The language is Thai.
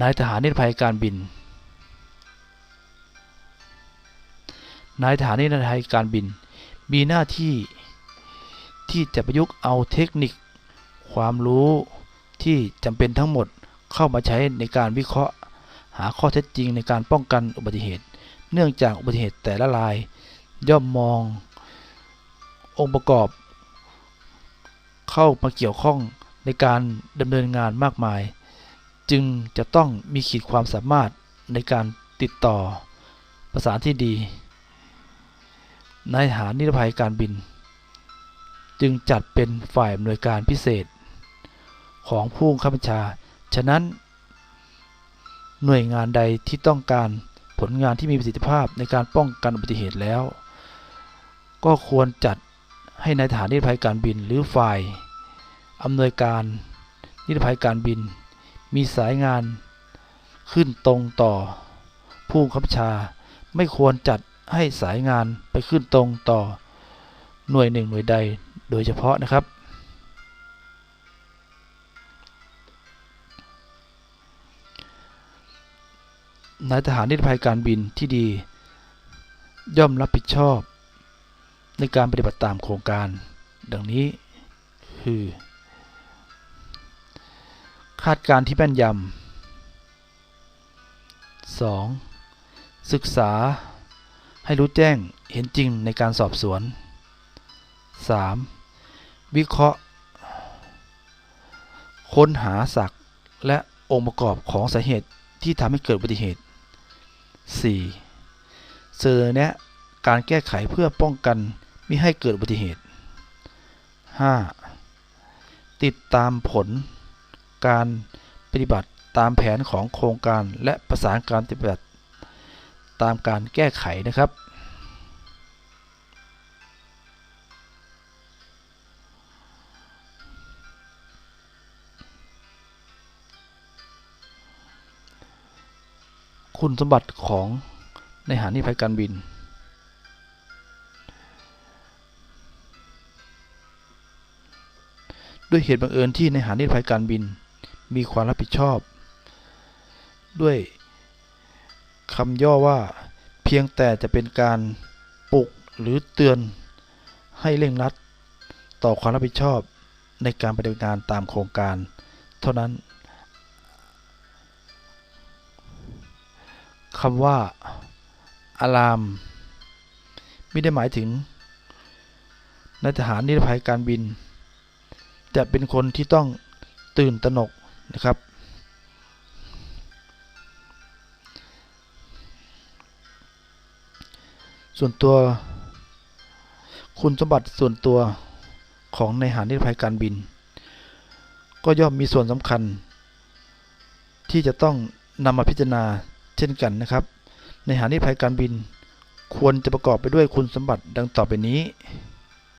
นายทหารนิรภัยการบิน นายทหารนิรภัยการบิน มีหน้าที่ที่จะประยุกต์เอาเทคนิค ความรู้ที่จำเป็นทั้งหมดเข้ามาใช้ในการวิเคราะห์ หาข้อเท็จจริงในการป้องกันอุบัติเหตุ เนื่องจากอุบัติเหตุแต่ละราย ย่อมมอง องค์ประกอบ เข้ามาเกี่ยวข้องในการดำเนินงานมากมาย จึงจะต้องมีขีดความสามารถในการติดต่อประสานที่ดี ในายทหารนิรภัยการบิน จึงจัดเป็นฝ่ายอำนวยการพิเศษ ของผู้บังคับบัญชา ฉะนั้น หน่วยงานใดที่ต้องการผลงานที่มีประสิทธิภาพในการป้องกันอุบัติเหตุแล้ว ก็ควรจัดให้นายทหารนิรภัยการบินหรือฝ่ายอำนวยการนิรภัยการบิน มีสายงานขึ้นตรงต่อ ผู้บังคับชา ไม่ควรจัดให้สายงานไปขึ้นตรงต่อ หน่วยหนึ่งหน่วยใดโดยเฉพาะนะครับ นายทหารนิรภัยการบินที่ดี ย่อมรับผิดชอบ ในการปฏิบัติตามโครงการ ดังนี้คือ คาดการณ์ที่แม่นยำ 2. ศึกษาให้รู้แจ้งเห็นจริงในการสอบสวน 3. วิเคราะห์ ค้นหาสักและองค์ประกอบของสาเหตุที่ทำให้เกิดอุบัติเหตุ 4. เสนอแนะการแก้ไขเพื่อป้องกันไมิให้เกิดอุบัติเหตุ 5. ติดตามผล การปฏิบัติตามแผนของโครงการและประสานการปฏิบัติตามการแก้ไขนะครับ คุณสมบัติของในหานิภัยการบินด้วยเหตุบังเอิญที่ในหานิภัยการบิน มีความรับผิดชอบ ด้วยคำย่อว่า เพียงแต่จะเป็นการปลุกหรือเตือนให้เร่งรัด ต่อความรับผิดชอบในการปฏิบัติงานตามโครงการ เท่านั้นคำว่าอะลาม ไม่ได้หมายถึงนายทหารนิรภัยการบินจะเป็นคนที่ต้องตื่นตระหนก นะครับส่วนตัวคุณสมบัติส่วนตัวของในหารนิรภัยการบิน ก็ย่อมมีส่วนสำคัญ ที่จะต้องนำมาพิจารณาเช่นกันนะครับ ในหารนิรภัยการบิน ควรจะประกอบไปด้วยคุณสมบัติดังต่อไปนี้